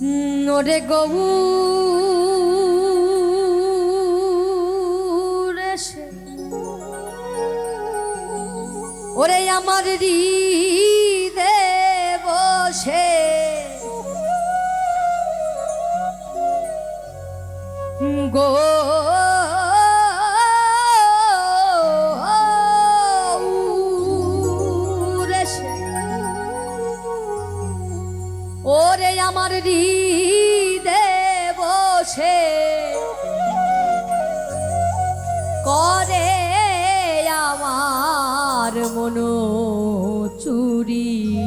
ওরে গবু ওরে আমার হৃদে বসে। গো আমার মন চুরি।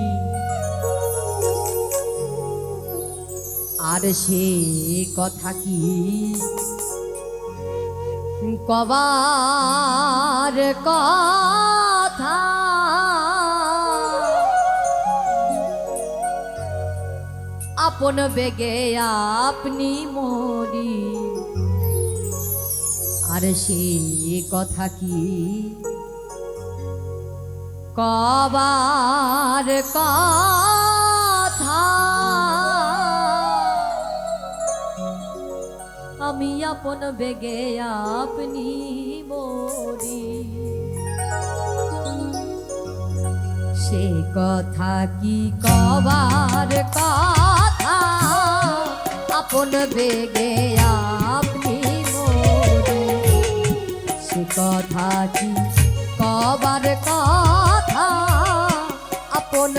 আর সে কথা কি? কবার কথা। আপন বেগে আপনি মরি। আর সে কথা কি? কবার কথা। আমি আপন বেগে আপনি মরি। সে কথা কি কবার কথা? আপন বেগে আপনি মরি। সে কথা কি কবার কথা?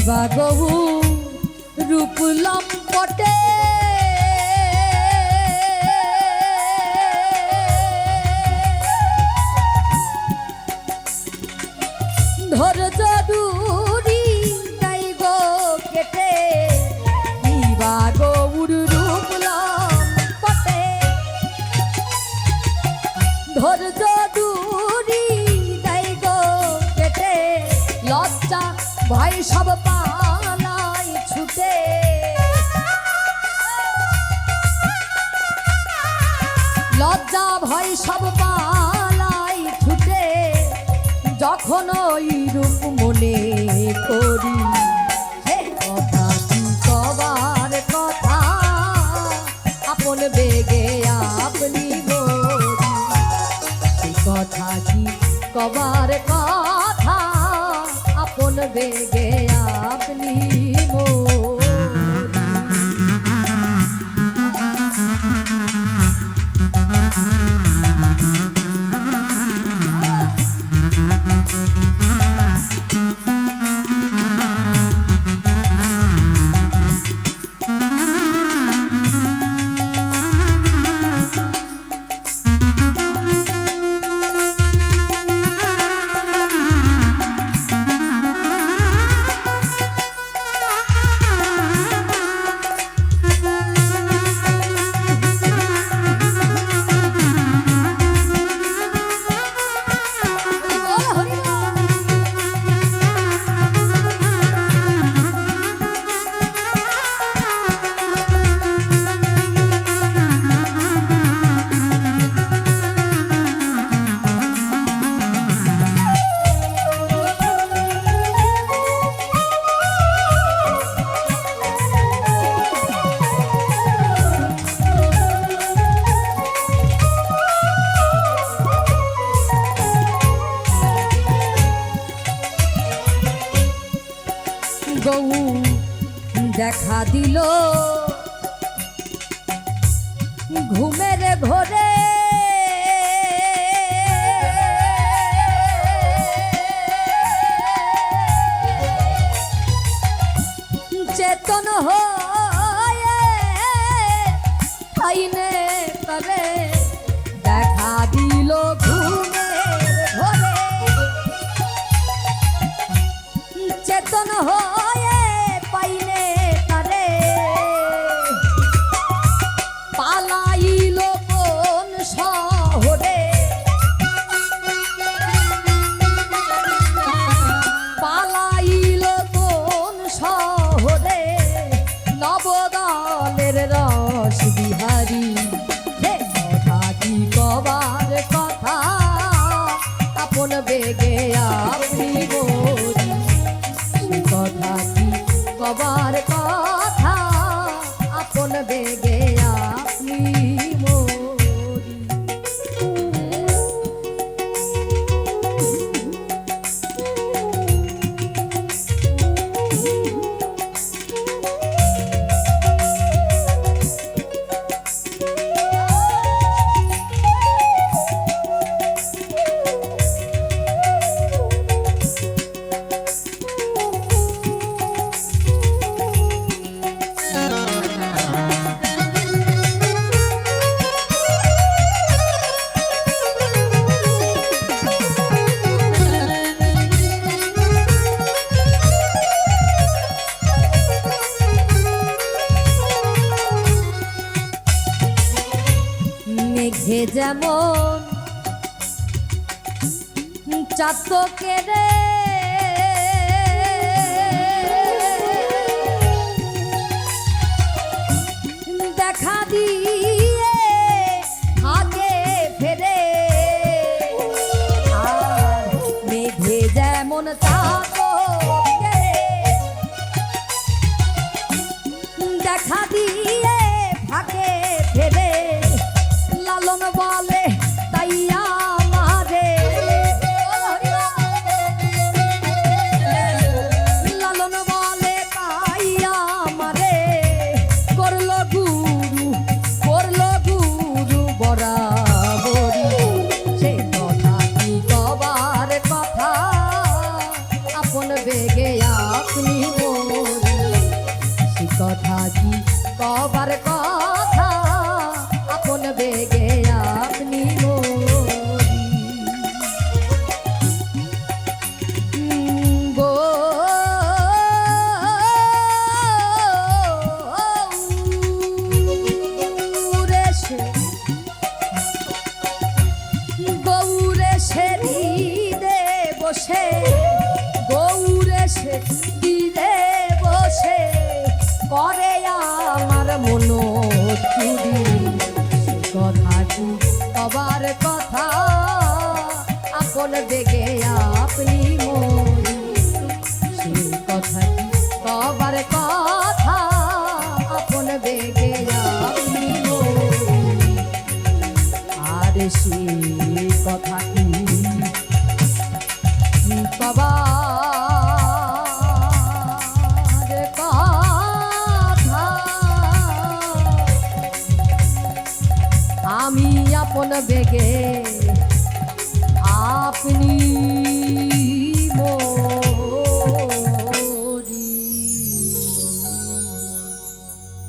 কিবা বহু রূপ লম্পটে লজ্জা ভয় সব পালাই ছুটে, যখন ওই রূপ মনে করি কথা কবার কথা? আপন বেগে আপনি কথা কি কবার কথা? আপন বেগে No. যেমন চাতকে রে। দেখা দিই বসে গৌরে সে দিলে বসে করে আমার মন চুরি। বেগে।